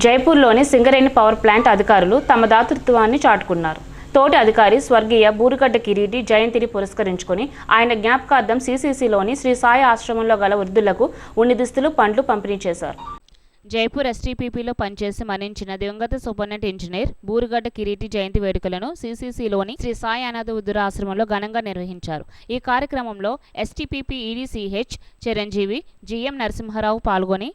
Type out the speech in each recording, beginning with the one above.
జైపూర్లోని Singareni power plant అధికారులు తమ దాతృత్వాన్ని చాటుకున్నారు. తోటి అధికారి స్వర్గీయ బూరుగడ్డ కిరీటి జయంతిని పురస్కరించుకొని ఆయన జ్ఞాపకార్థం సీసీసీలోని శ్రీ సాయి ఆశ్రమంలో గల వృద్ధులకు ఉన్ని దుస్తులు పండ్లు పంపిణీ చేశారు. జైపూర్ ఎస్టీపీపీలో పనిచేసి మరణించిన దివంగత సూపర్నెంట్ ఇంజనీర్ బూరుగడ్డ కిరీటి జయంతి వేడుకలను సీసీసీలోని శ్రీ సాయి అనాథ వృద్ధుల ఆశ్రమంలో ఘనంగా నిర్వహించారు. ఈ కార్యక్రమంలో STPP EDCH Chiranjeevi GM Narasimharao పాల్గొని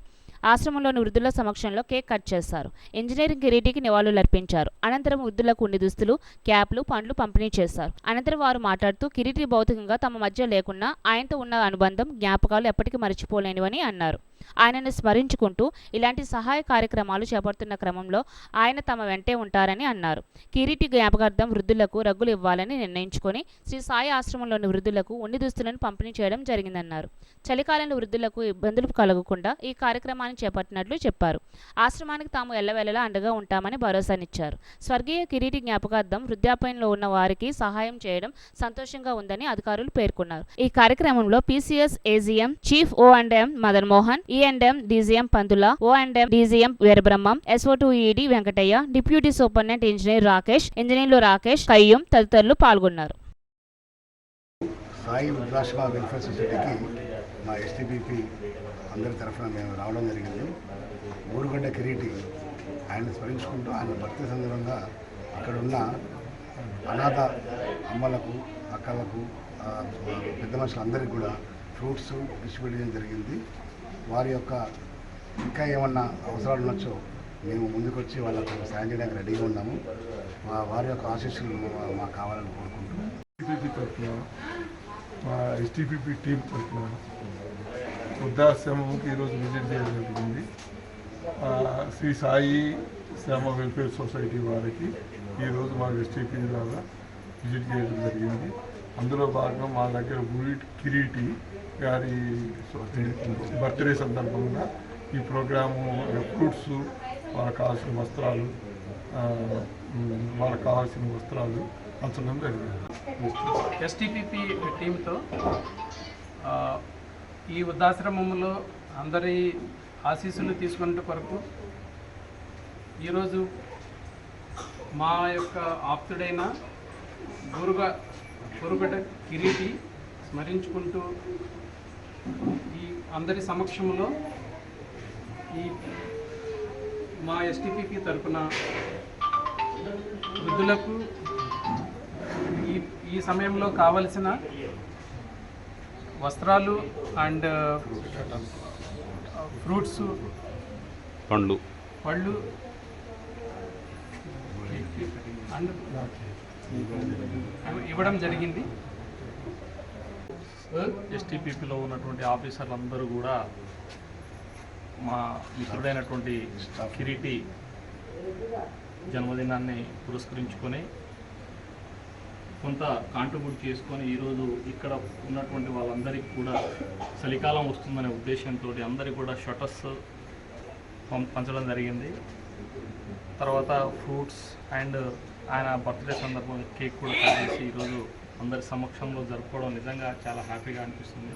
ఆశ్రమంలోని వృద్ధుల సమక్షంలో కేక్ కట్ చేశారు. ఇంజనీరింగ్ కిరీటికి నివాళులర్పించారు అనంతరం వృద్ధులకు ఉండి దుస్తులు క్యాప్లు పండ్లు పంపిణీ చేశారు. అనంతరం వారు మాట్లాడుతూ కిరీటి భౌతికంగా తమ మధ్య లేకున్నా ఆయనతో ఉన్న అనుబంధం జ్ఞాపకాలు ఎప్పటికీ మర్చిపోలేనివని అన్నారు. ఆయనను స్మరించుకుంటూ ఇలాంటి సహాయ కార్యక్రమాలు చేపడుతున్న క్రమంలో ఆయన తమ వెంటే ఉంటారని అన్నారు. కిరీటి జ్ఞాపకార్థం వృద్ధులకు రగ్గులు ఇవ్వాలని నిర్ణయించుకొని శ్రీ సాయి ఆశ్రమంలోని వృద్ధులకు ఉండి దుస్తులను పంపిణీ చేయడం జరిగిందన్నారు. చలికాలంలో వృద్ధులకు ఇబ్బందులు కలగకుండా ఈ కార్యక్రమాన్ని చేపట్టినట్లు చెప్పారు. ఆశ్రమానికి తాము ఎల్లవెల్లలా అండగా ఉంటామని భరోసానిచ్చారు. స్వర్గీయ కిరీటి జ్ఞాపకార్థం వృద్ధాప్యంలో ఉన్న వారికి సహాయం చేయడం సంతోషంగా ఉందని అధికారులు పేర్కొన్నారు. ఈ కార్యక్రమంలో PCS AGM chief O and M Madan Mohan E and M DGM Pandula O and M DGM Veerabrahmam SO to ED Venkataiah deputy superintendent engineer Rakesh ఇంజనీర్లు రాకేష్ కయ్యూం తదితరులు పాల్గొన్నారు. సాయి వృద్ధాశ్రమ వెల్ఫేర్ సొసైటీకి మా ఎస్టీపీపీ అందరి తరఫున మేము రావడం జరిగింది. ఊరుగడ్డ కిరీటి ఆయన స్మరించుకుంటూ ఆయన భక్తి సందర్భంగా అక్కడ ఉన్న అనాథ అమ్మలకు అక్కలకు పెద్ద మనుషులందరికీ కూడా ఫ్రూట్స్ డిస్ట్రిబ్యూట్ చేయడం జరిగింది. వారి యొక్క ఇంకా ఏమన్నా అవసరాలు ఉండొచ్చో మేము ముందుకొచ్చి వాళ్ళకు సాయం చేయడానికి రెడీగా ఉన్నాము. మా వారి యొక్క ఆశీస్సులు మాకు కావాలని కోరుకుంటున్నాం. ఎస్టీపీ తరఫున మా ఎస్టీపీపీ టీం తరఫున వృద్ధాశ్రమంకి ఈరోజు విజిట్ చేయడం జరిగింది. శ్రీ సాయి శ్యామ వెల్ఫేర్ సొసైటీ వారికి ఈరోజు మా ఎస్టీపీ ద్వారా విజిట్ చేయడం జరిగింది. అందులో భాగంగా మా దగ్గర గురి కిరీటి గారి బర్త్డే సందర్భంగా ఈ ప్రోగ్రాము ఫ్రూట్స్ వాళ్ళకి కావాల్సిన వస్త్రాలు వాళ్ళకు వాళ్ళకి కావాల్సిన వస్త్రాలు అంచడం జరిగింది. ఎస్టీపీపీ టీంతో ఈ వృద్ధాశ్రమంలో అందరి ఆశీస్సులు తీసుకున్న కొరకు ఈరోజు మా యొక్క ఆప్తుడైన గురుగా గురుగడ్డ కిరీటి స్మరించుకుంటూ ఈ అందరి సమక్షంలో ఈ మా ఎస్టీపీపీ తరపున వృద్ధులకు ఈ ఈ సమయంలో కావలసిన వస్త్రాలు అండ్ ఫ్రూట్స్ పండ్లు. పళ్ళు అండ్ ఇవ్వడం జరిగింది. ఎస్టీపీపీలో ఉన్నటువంటి ఆఫీసర్లు అందరూ కూడా మా మిత్రుడైనటువంటి కిరీటి జన్మదినాన్ని పురస్కరించుకొని కొంత కాంట్రిబ్యూట్ చేసుకొని ఈరోజు ఇక్కడ ఉన్నటువంటి వాళ్ళందరికీ కూడా చలికాలం వస్తుందనే ఉద్దేశంతో అందరికీ కూడా షటర్స్ పంచడం జరిగింది. తర్వాత ఫ్రూట్స్ అండ్ ఆయన బర్త్డే సందర్భంగా కేక్ కూడా కట్ చేసి ఈరోజు అందరి సమక్షంలో జరుపుకోవడం నిజంగా చాలా హ్యాపీగా అనిపిస్తుంది.